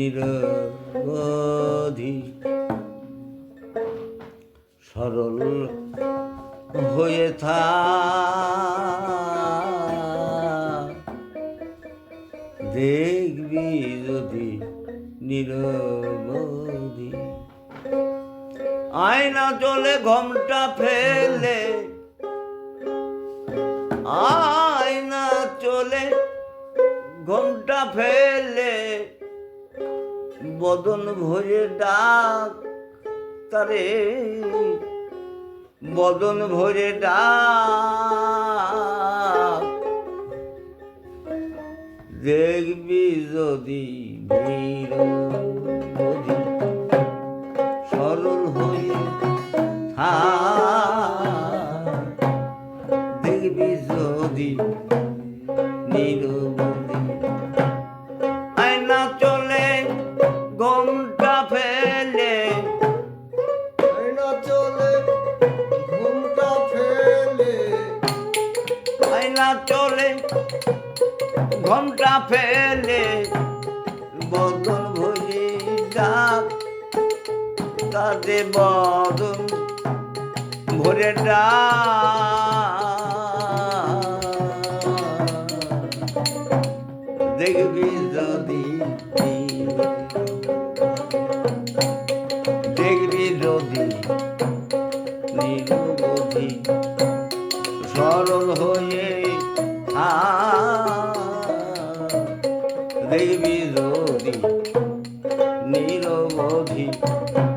নিরবধি। সরল হয়ে থা। দেখবি যদি নিরবধি। আয়না চলে ঘমটা ফেলে। আয়না চলে ঘমটা ফেলে। বদন ভরে ডাক তারে। বদন ভরে ডাক। দেখবি যদি ভিড় বদন ভরে ডাক তাতে বদন ভরে দেখবি যদি দেখবি যদি নিরবধি সরল হয়ে থাক। দেখবি যদি নিরবধি সরল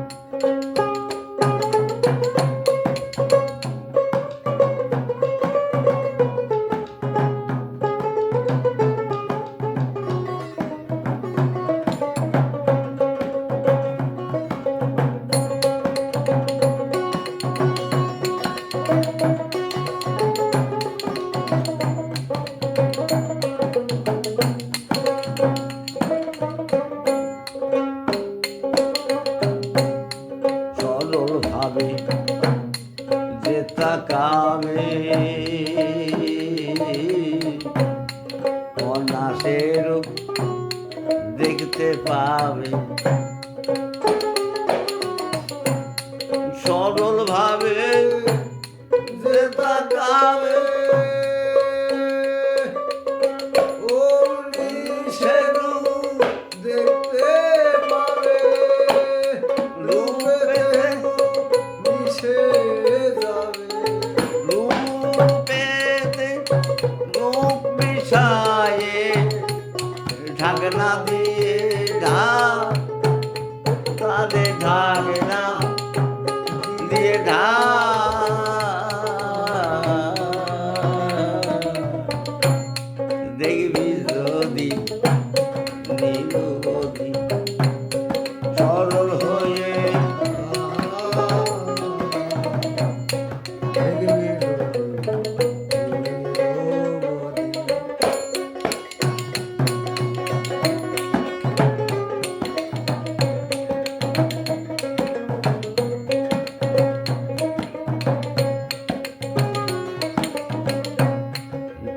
অনাসের দেখতে পাবে। সরল ভাবে যে তাকাবে ঢাকনা দিয়ে ঢাক তাদের ঢাকনা দিয়ে ঢাক দেখবি যদি হয়ে।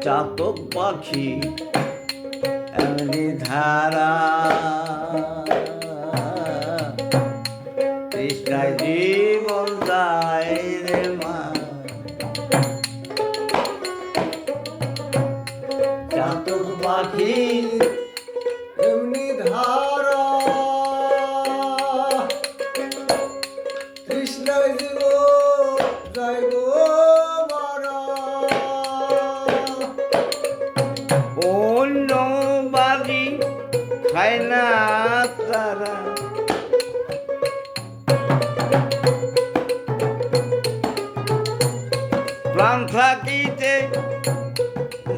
চাতক পাখি, এমনি ধারা। কৃষ্ণায় জীবন দায় রে মা। চাতক পাখি, এমনি ধারা। কৃষ্ণায় জীব জয় খায় না তারা প্রাণ থাকিতে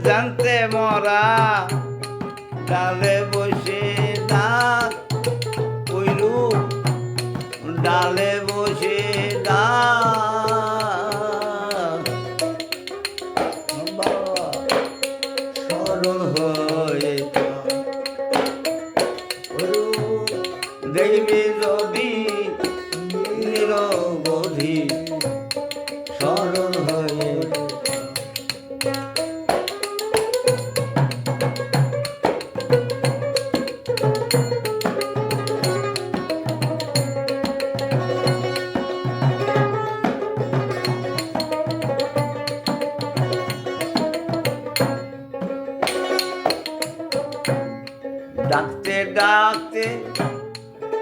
জানতে মরা ডালে বসে ডাক ডালে বসে প্রেমে রবি নিরবধি স্মরণ হয়ে। ডাকতে ডাকতে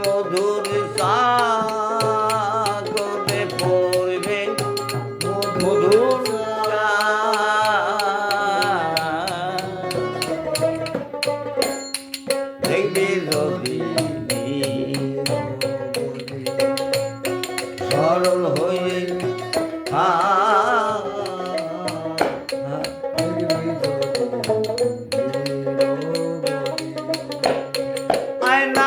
মধুর সাগরে পড়বে মধুর দেখবে যদি সরল হয়ে আ। আয়না